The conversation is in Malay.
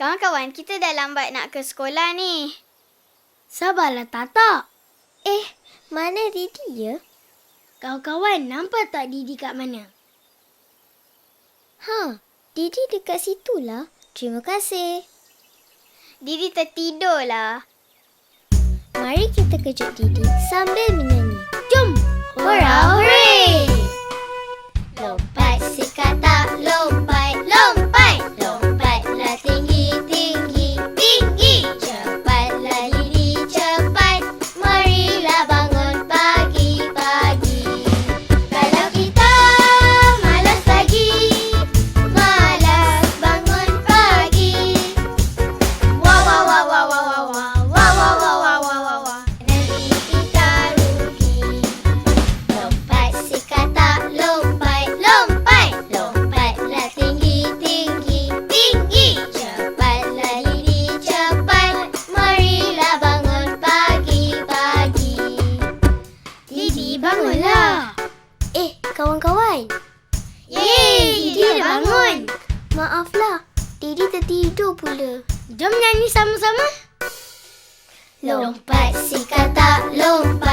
Kawan-kawan, kita dah lambat nak ke sekolah ni. Sabarlah Tata. Eh, mana Didi ya? Kawan-kawan, nampak tak Didi kat mana? Ha, Didi dekat situ lah. Terima kasih. Didi tertidur lah. Mari kita kejut Didi sambil menyanyi. Jom! Hurrah, hooray! Eh, kawan-kawan. Yeay, Didi dah bangun. Maaflah, Didi tertidur pula. Jom nyanyi sama-sama. Lompat si katak, lompat.